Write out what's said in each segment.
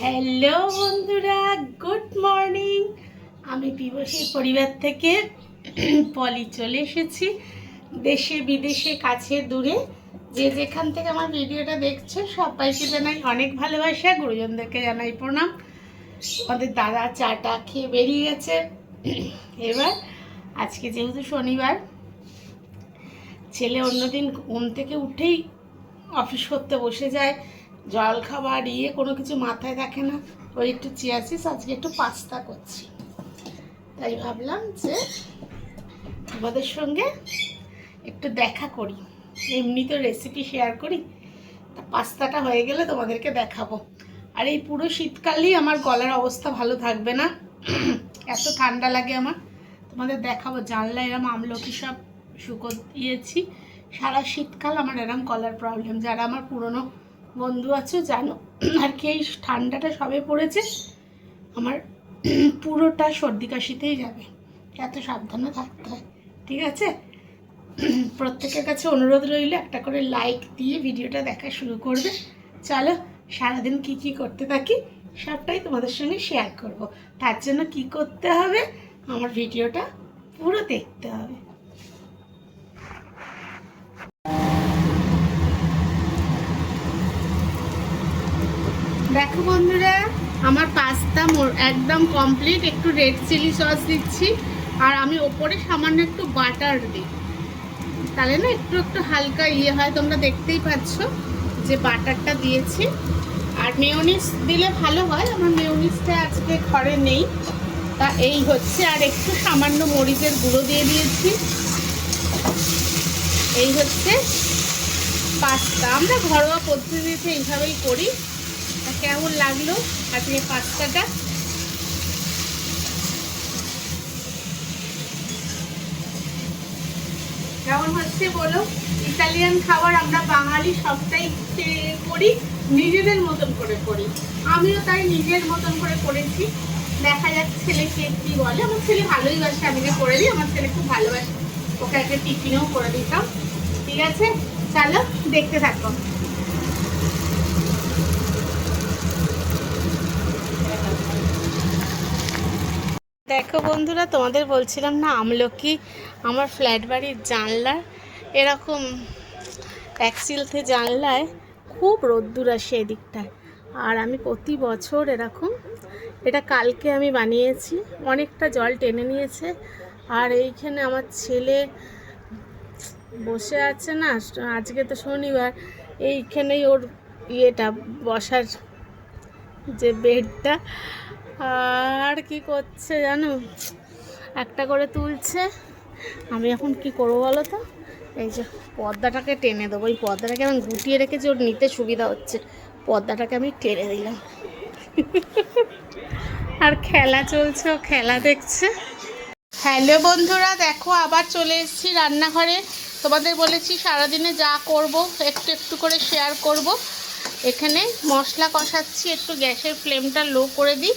Hello বন্ধুরা good morning আমি পিবসীর পরিবার থেকে পলি চলে এসেছি। দেশে, বিদেশে, কাছে, দূরে, যে যেখান থেকে আমার ভিডিওটা দেখছে, সবাইকে জানাই অনেক ভালোবাসা, গুরুজনদেরকে জানাই প্রণাম। আমাদের দাদা চাটা খেয়ে বেরিয়ে গেছে। এবার, আজকে যেহেতু শনিবার, ছেলে অন্যদিন ঘুম থেকে উঠেই অফিস করতে বসে যায়। জল খাবার ইয়ে কোনো কিছু মাথায় থাকে না। ওই একটু চিয়াছিস আজকে একটু পাস্তা করছি। তাই ভাবলাম যে তোমাদের সঙ্গে একটু দেখা করি। এমনি তো রেসিপি শেয়ার করি। তা পাস্তাটা হয়ে গেলে তোমাদেরকে দেখাবো। আর এই পুরো শীতকালেই আমার গলার অবস্থা ভালো থাকবে না। এত ঠান্ডা লাগে আমার। তোমাদের দেখাবো জানলা এরম আমলকি সব শুকো দিয়েছি সারা শীতকাল আমার এরম গলার প্রবলেম যারা আমার পুরনো বন্ধু আছো, জানো? আর কি, এই ঠান্ডাটা সবে পড়েছে, আমার পুরোটা সর্দি কাশিতেই যাবে। এত সাবধানে থাকতে হয়, ঠিক আছে? প্রত্যেকের কাছে অনুরোধ রইল, একটা করে লাইক দিয়ে ভিডিওটা দেখা শুরু করবে। চলো, সারাদিন কি কি করতে থাকি, সবটাই তোমাদের সঙ্গে শেয়ার করব। তার জন্য কি করতে হবে, আমার ভিডিওটা পুরো দেখতে হবে। দেখো বন্ধুরা, আমার পাস্তা একদম কমপ্লিট একটু রেড চিলি সস দিচ্ছি, আর আমি ওপরে সামান্য একটু বাটার দিই। তাহলে না, একটু একটু হালকা ইয়ে হয়, তোমরা দেখতেই পাচ্ছ যে বাটারটা দিয়েছি। আর মেয়নিস দিলে ভালো হয়, আমার মেয়নিসটা আজকে ঘরে নেই। তা এই হচ্ছে, আর একটু সামান্য মরিচের গুঁড়ো দিয়ে দিয়েছি। এই হচ্ছে পাস্তা আমরা ঘরোয়া পদ্ধতিতে এইভাবেই করি। কেমন লাগল? আজকে পাস্তাটা? কেমন হচ্ছে বলো? ইতালিয়ান খাবার আমরা বাঙালি সবটাই করি, নিজেদের মতন করে করি। আমিও তাই নিজের মতন করে করেছি। দেখা যাক ছেলে কে কি বলে। আমার ছেলে ভালোই বাসে, আমি যে করে দিই, আমার ছেলে খুব ভালোবাসে। ওকে একটা টিফিনেও করে দিতাম। ঠিক আছে? চলো, দেখতে থাকো। দেখো বন্ধুরা, তোমাদের বলছিলাম না, আমলকি আমার ফ্ল্যাট বাড়ির জানলার এরকম এক সিলতে জানলায় খুব রোদ্দুর আসে এদিকটায়। আর আমি প্রতি বছর এরকম, এটা কালকে আমি বানিয়েছি, অনেকটা জল টেনে নিয়েছে। আর এইখানে আমার ছেলে বসে আছে না, আজকে তো শনিবার, এইখানেই ওর ইয়েটা, বসার যে বেডটা আর কি করছে জানো? একটা করে তুলছে। আমি এখন কি করব বলো তো? এই যে পর্দাটাকে টেনে দেবো। ওই পর্দাটাকে আমি গুটিয়ে রেখেছি, ওর নিতে সুবিধা হচ্ছে। পর্দাটাকে আমি টেনে দিলাম। আর খেলা চলছে, ও খেলা দেখছে। হ্যালো বন্ধুরা, দেখো আবার চলে এসেছি রান্নাঘরে। তোমাদের বলেছি সারাদিনে যা করব, একটু একটু করে শেয়ার করব। এখানে মশলা কষাচ্ছি, একটু গ্যাসের ফ্লেমটা লো করে দিই।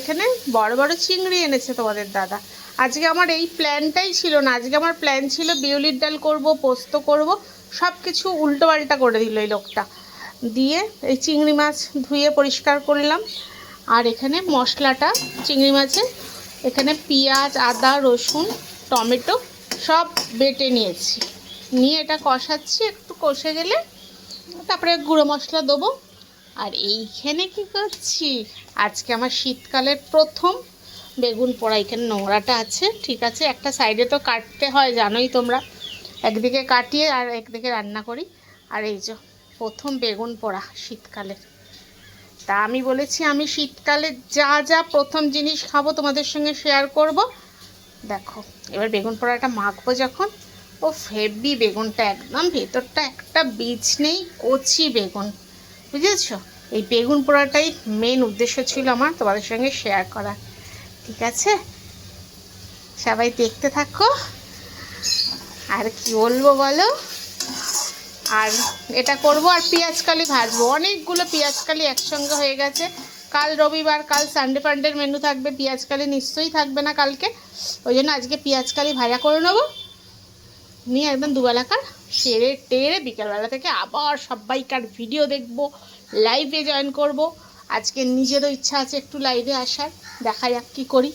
এখানে বড় বড় চিংড়ি এনেছে তোমাদের দাদা। আজকে আমার এই প্ল্যানটাই ছিল না। আজকে আমার প্ল্যান ছিল বিউলির ডাল করব, পোস্ত করব সব কিছু উল্টো উল্টোপাল্টা করে দিল এই লোকটা। দিয়ে এই চিংড়ি মাছ ধুয়ে পরিষ্কার করলাম। আর এখানে মশলাটা, চিংড়ি মাছে, এখানে পেঁয়াজ, আদা, রসুন, টমেটো সব বেটে নিয়েছি। নিয়ে এটা কষাচ্ছি, একটু কষে গেলে তারপরে গুঁড়ো মশলা দেবো। আর এইখানে কি করছি? আজকে আমার শীতকালের প্রথম বেগুন পোড়া। এখানে নোংরাটা আছে, ঠিক আছে? একটা সাইডে তো কাটতে হয়, জানোই তোমরা। একদিকে কাটিয়ে আর একদিকে রান্না করি। আর এই যে, প্রথম বেগুন পোড়া শীতকালের। তা আমি বলেছি, আমি শীতকালে যা যা প্রথম জিনিস খাব তোমাদের সঙ্গে শেয়ার করব। দেখো, এবার বেগুন পোড়াটা মাখবো যখন। ও হেভি বেগুনটা, একদম ভেতরটা একটা বীজ নেই, কচি বেগুন। বুঝেছ? এই বেগুন পোড়াটাই মেন উদ্দেশ্য ছিল আমার তোমাদের সঙ্গে শেয়ার করা। ঠিক আছে? সবাই দেখতে থাকো। আর কি বলব বলো? আর এটা করব আর পেঁয়াজ কালি ভাজবো। অনেকগুলো পেঁয়াজ কালি একসঙ্গে হয়ে গেছে। কাল রবিবার, কাল সানডে ফান্ডের মেনু থাকবে। পেঁয়াজ কালি নিশ্চয়ই থাকবে না কালকে। ওই জন্য আজকে পেঁয়াজ কালি ভাজা করে নেব। নিয়ে একদম দুবেলাকার সেরে টেরে বিকেলবেলা থেকে আবার সবাইকার ভিডিও দেখব লাইভে জয়েন করব। আজকে নিজেরও ইচ্ছা আছে একটু লাইভে আসার দেখা যাক কী করি।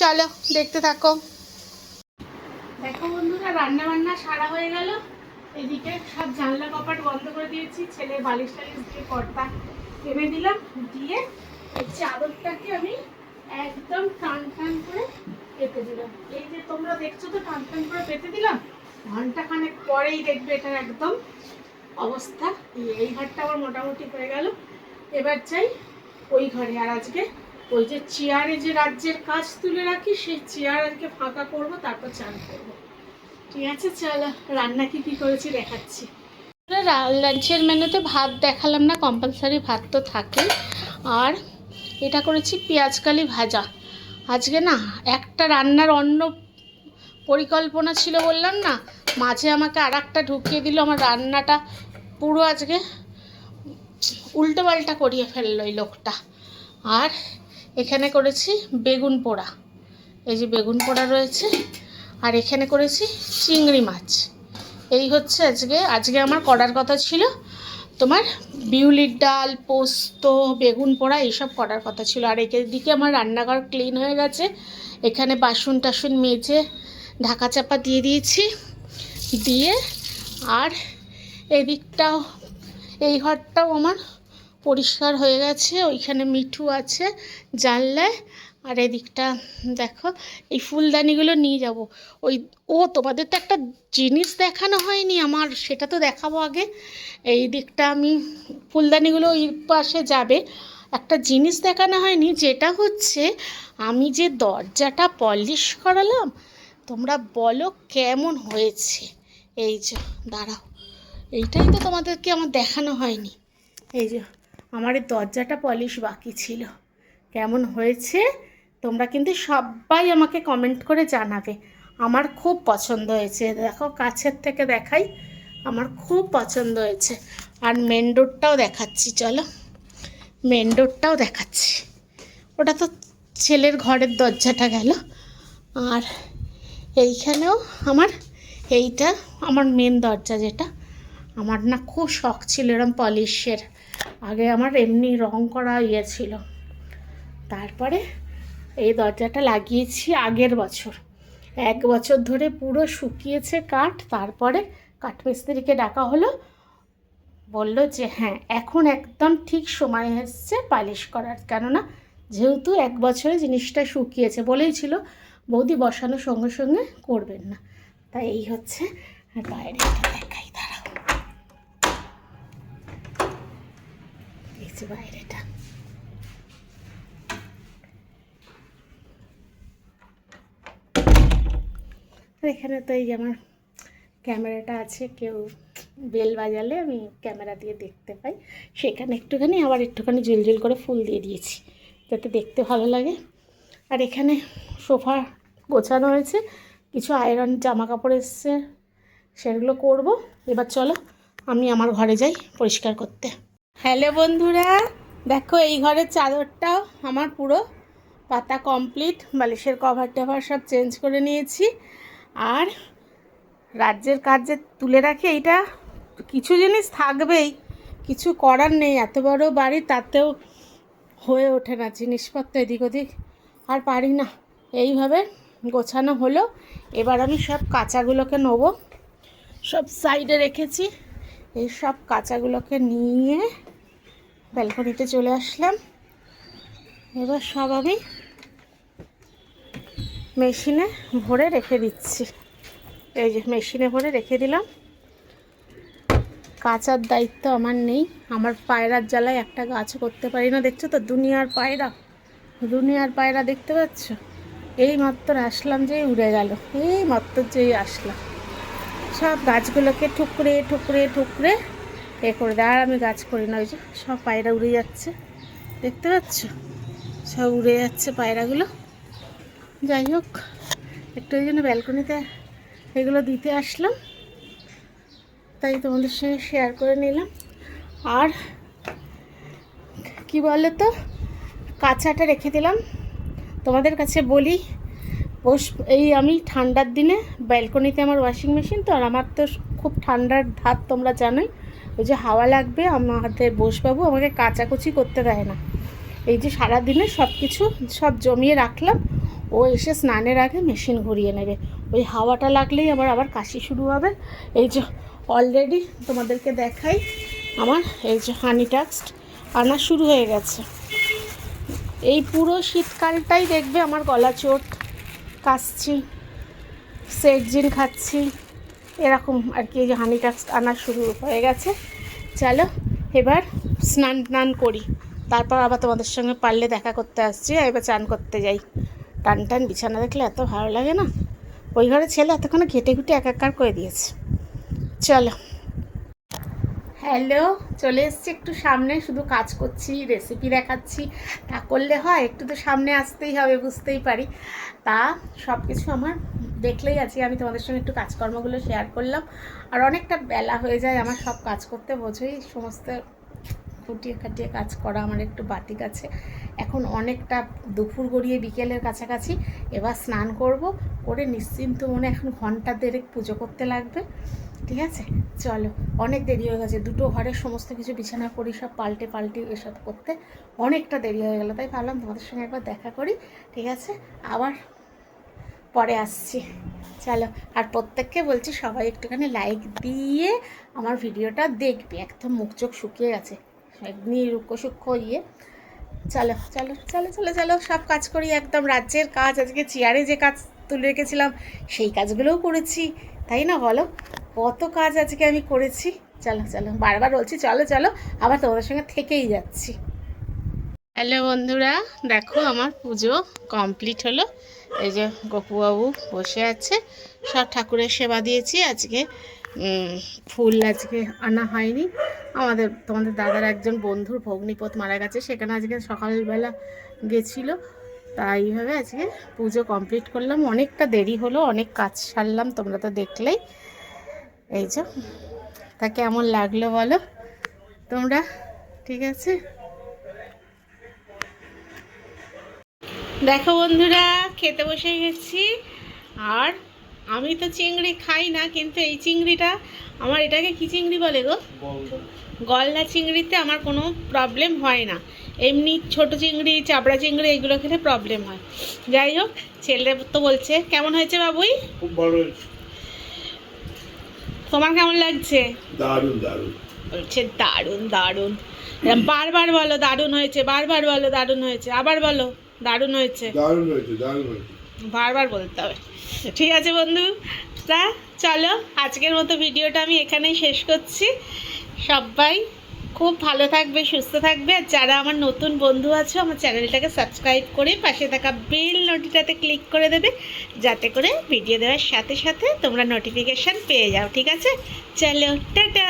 চলো, দেখতে থাকো। দেখো বন্ধুরা রান্না বান্না সারা হয়ে গেল। এদিকে সব জানলা কপাট বন্ধ করে দিয়েছি, ছেলে বালিশ টালিশ দিয়ে পর্দা টেনে দিলাম দিয়ে চাদরটাকে আমি একদম টান টান করে পেতে দিলাম। এই যে তোমরা দেখছ তো, টান টান করে পেতে দিলাম? ঘণ্টা খানেক পরেই দেখবে এটার একদম অবস্থা। এই- ঘরটা আমার মোটামুটি হয়ে গেল। এবার চাই ওই ঘরে। আর আজকে ওই যে চেয়ারে যে রাজ্যের কাজ তুলে রাখি, সেই চেয়ার আজকে ফাঁকা করব, তারপর চান করব। ঠিক আছে, চলো। রান্না কি কি করেছি দেখাচ্ছি। লাঞ্চের মেনুতে ভাত দেখালাম না কম্পালসারি ভাত তো থাকেই আর এটা করেছি পেঁয়াজকালি ভাজা। আজকে না একটা রান্নার অন্য পরিকল্পনা ছিল বললাম না, মাঝে আমাকে আর একটা ঢুকিয়ে দিল, আমার রান্নাটা পুরো আজকে উল্টো পাল্টা করিয়ে ফেলল এই লোকটা। আর এখানে করেছি বেগুন পোড়া, এই যে বেগুন পোড়া রয়েছে, আর এখানে করেছি চিংড়ি মাছ। এই হচ্ছে আজকে আজকে আমার করার কথা ছিল, তোমার বিউলির ডাল, পোস্ত, বেগুন পোড়া, এইসব করার কথা ছিল। আর এদিকে আমার রান্নাঘর ক্লিন হয়ে গেছে, এখানে বাসন টাসন মেজে ঢাকা চাপা দিয়ে দিয়েছি। দিয়ে আর এদিকটাও, এই ঘরটাও আমার পরিষ্কার হয়ে গেছে। ওইখানে মিঠু আছে জানলায়। আর এদিকটা দেখো, এই ফুলদানিগুলো নিয়ে যাব। ওই, ও তোমাদের তো একটা জিনিস দেখানো হয়নি আমার, সেটা তো দেখাবো আগে। এই দিকটা আমি, ফুলদানিগুলো ওই পাশে যাবে। একটা জিনিস দেখানো হয়নি, যেটা হচ্ছে আমি যে দরজাটা পলিশ করালাম তোমরা বলো কেমন হয়েছে? এই যে, দাঁড়াও। এইটাই তো তোমাদেরকে আমার দেখানো হয়নি। এই যে, আমার এই দরজাটা পলিশ বাকি ছিল। কেমন হয়েছে? তোমরা কিন্তু সবাই আমাকে কমেন্ট করে জানাবে। আমার খুব পছন্দ হয়েছে। দেখো, কাছের থেকে দেখাই, আমার খুব পছন্দ হয়েছে। আর মেন ডোরটাও দেখাচ্ছি, চলো। মেন ডোরটাও দেখাচ্ছি। ওটা তো ছেলের ঘরের দরজাটা গেল। আর এইখানেও আমার, এইটা আমার মেন দরজা যেটা। আমার না খুব শখ ছিল এরম পলিশের। আগে আমার এমনি রং করা ইয়ে ছিল। তারপরে এই দরজাটা লাগিয়েছি আগের বছর। এক বছর ধরে পুরো শুকিয়েছে কাঠ, তারপরে কাঠমিস্ত্রিকে ডাকা হলো। বলল যে হ্যাঁ এখন একদম ঠিক সময় এসছে পালিশ করার। কেননা যেহেতু এক বছরে জিনিসটা শুকিয়েছে। বলেই ছিল বৌদি বসানোর সঙ্গে সঙ্গে করবেন না। তাই এই হচ্ছে বাইরে দেখাই, দাঁড়াও। বাইরেটা। এখানে তো এই আমার ক্যামেরাটা আছে, কেউ বেল বাজালে আমি ক্যামেরা দিয়ে দেখতে পাই। সেখানে একটুখানি, আবার একটুখানি ঝুলঝুল করে ফুল দিয়ে দিয়েছি, যাতে দেখতে ভালো লাগে। আর এখানে সোফা গোছানো হয়েছে। কিছু আয়রন জামা কাপড় এসছে। সেগুলো করব। এবার চলো, আমি আমার ঘরে যাই পরিষ্কার করতে। হ্যালো বন্ধুরা, দেখো এই ঘরের চাদরটাও আমার পুরো পাতা কমপ্লিট বালিশের কভার টভার সব চেঞ্জ করে নিয়েছি। আর রাজ্যের কাজ যে তুলে রাখি, এইটা কিছু জিনিস থাকবেই, কিছু করার নেই। এত বড় বাড়ি, তাতেও হয়ে ওঠে না। জিনিসপত্র এদিক ওদিক আর পারি না। এইভাবে গোছানো হলো। এবার আমি সব কাঁচাগুলোকে নেব। সব সাইডে রেখেছি। এই সব কাঁচাগুলোকে নিয়ে ব্যালকনিতে চলে আসলাম। এবার সব আমি মেশিনে ভরে রেখে দিচ্ছি। এই যে মেশিনে ভরে রেখে দিলাম। কাচার দায়িত্ব আমার নেই। আমার পায়রার জ্বালায় একটা গাছ করতে পারি না। দেখছ তো, দুনিয়ার পায়রা। দুনিয়ার পায়রা দেখতে পাচ্ছ? এই মাত্র আসলাম যে উড়ে গেল। এই মাত্র যেই আসলাম। সব গাছগুলোকে ঠুকরে ঠুকরে ঠুকরে এ করে দেয়। আর আমি গাছ করি না, ওই যে সব পায়রা উড়ে যাচ্ছে। দেখতে পাচ্ছ? সব উড়ে যাচ্ছে পায়রাগুলো। যাই হোক, একটু ওই জন্য ব্যালকনিতে এগুলো দিতে আসলাম। তাই তোমাদের সঙ্গে শেয়ার করে নিলাম। আর কি বলে তো কাঁচাটা রেখে দিলাম। তোমাদের কাছে বলি, পোষ এই আমি ঠান্ডার দিনে ব্যালকনিতে আমার ওয়াশিং মেশিন তো, আর আমার তো খুব ঠান্ডার ধাত তোমরা জানোই। ওই যে হাওয়া লাগবে, আমাদের বসবাবু আমাকে কাচাকুচি করতে দেয় না। এই যে সারাদিনে সব কিছু সব জমিয়ে রাখলাম, ও এসে স্নানের আগে মেশিন ঘুরিয়ে নেবে। ওই হাওয়াটা লাগলেই আবার আবার কাশি শুরু হবে। এই যে অলরেডি তোমাদেরকে দেখাই, আমার এই যে হানি টাক্সড আনা শুরু হয়ে গেছে। এই পুরো শীতকালটাই দেখবে আমার গলা চোট। কাশছি সেটজিন খাচ্ছি। এরকম আর কি, এই যে হানি টাক্স আনা শুরু হয়ে গেছে। চলো, এবার স্নান টান করি। তারপর আবার তোমাদের সঙ্গে পারলে দেখা করতে আসছি এবার চান করতে যাই। টান টান, বিছানা দেখলে এত ভালো লাগে না? ওই ঘরে ছেলে এতক্ষণে ঘেটে ঘুটে একাকার করে দিয়েছে। চলো। হ্যালো, চলে এসছি একটু সামনে, শুধু কাজ করছি রেসিপি দেখাচ্ছি। তা করলে হয়, একটু তো সামনে আসতেই হবে, বুঝতেই পারি। তা সব কিছু আমার দেখলেই আছি, আমি তোমাদের সঙ্গে একটু কাজকর্মগুলো শেয়ার করলাম। আর অনেকটা বেলা হয়ে যায় আমার সব কাজ করতে, বোঝোই সমস্ত খুঁটিয়ে খাটিয়ে কাজ করা আমার একটু বাতিক আছে। এখন অনেকটা দুপুর গড়িয়ে বিকেলের কাছাকাছি, এবার স্নান করব, করে নিশ্চিন্ত মনে এখন ঘণ্টা দেড়েক পুজো করতে লাগবে। ঠিক আছে? চলো, অনেক দেরি হয়ে গেছে। দুটো ঘরের সমস্ত কিছু বিছানা করি সব পাল্টে পাল্টে এসব করতে। অনেকটা দেরি হয়ে গেলো, তাই ভাবলাম তোমাদের সঙ্গে একবার দেখা করি, ঠিক আছে? আবার পরে আসছি। চলো, আর প্রত্যেককে বলছি সবাই একটুখানি লাইক দিয়ে আমার ভিডিওটা দেখবে, একদম মুখ চোখ শুকিয়ে গেছে। এমনি রুক্ষ সূক্ষ্ম ইয়ে। চলো চলো চলো চলো চলো, সব কাজ করি একদম রাজ্যের কাজ। আজকে চেয়ারে যে কাজ তুলে রেখেছিলাম, সেই কাজগুলোও করেছি, তাই না বলো? কত কাজ আজকে আমি করেছি। চলো চলো, বারবার বলছি, চলো চলো, আবার তোমাদের সঙ্গে থেকেই যাচ্ছি। হ্যালো বন্ধুরা, দেখো আমার পুজো কমপ্লিট হলো। এই যে গপুবাবু বসে আছে, সব ঠাকুরের সেবা দিয়েছি। আজকে ফুল আজকে আনা হয়নি। আমাদের, তোমাদের দাদার একজন বন্ধুর ভগ্নিপথ মারা গেছে, সেখানে আজকে সকালবেলা গেছিল। তাই এইভাবে আজকে পুজো কমপ্লিট করলাম। অনেকটা দেরি হলো, অনেক কাজ সারলাম, তোমরা তো দেখলেই। এই যে, তা কেমন লাগল বলো? তোমরা, ঠিক আছে? দেখো বন্ধুরা, খেতে বসে গেছি। আর আমি তো চিংড়ি খাই না, কিন্তু এই চিংড়িটা, আমার এটাকে কি চিংড়ি বলে গো? গলদা চিংড়িতে আমার কোনো প্রবলেম হয় না। এমনি ছোট চিংড়ি, চাবড়া চিংড়ি, এগুলো খেলে প্রবলেম হয়। যাই হোক ছেলে তো বলছে, কেমন হয়েছে বাবুই? খুব ভালো হয়েছে। তোমার কেমন লাগছে? দারুণ দারুণ। বলছে দারুণ দারুণ। বারবার বলো দারুণ হয়েছে। বারবার বলো দারুণ হয়েছে। আবার বলো দারুণ হয়েছে। দারুণ হয়েছে দারুণ হয়েছে। বারবার বলতে হবে। ঠিক আছে বন্ধু তা চলো আজকের মতো ভিডিওটা আমি এখানেই শেষ করছি। সবাই খুব ভালো থাকবে, সুস্থ থাকবে। আর যারা আমার নতুন বন্ধু আছো, আমার চ্যানেলটাকে সাবস্ক্রাইব করে পাশে থাকা বেল নোটিটাতে ক্লিক করে দেবে, যাতে করে ভিডিও দেওয়ার সাথে সাথে তোমরা নোটিফিকেশান পেয়ে যাও, ঠিক আছে? চলো, টাটা!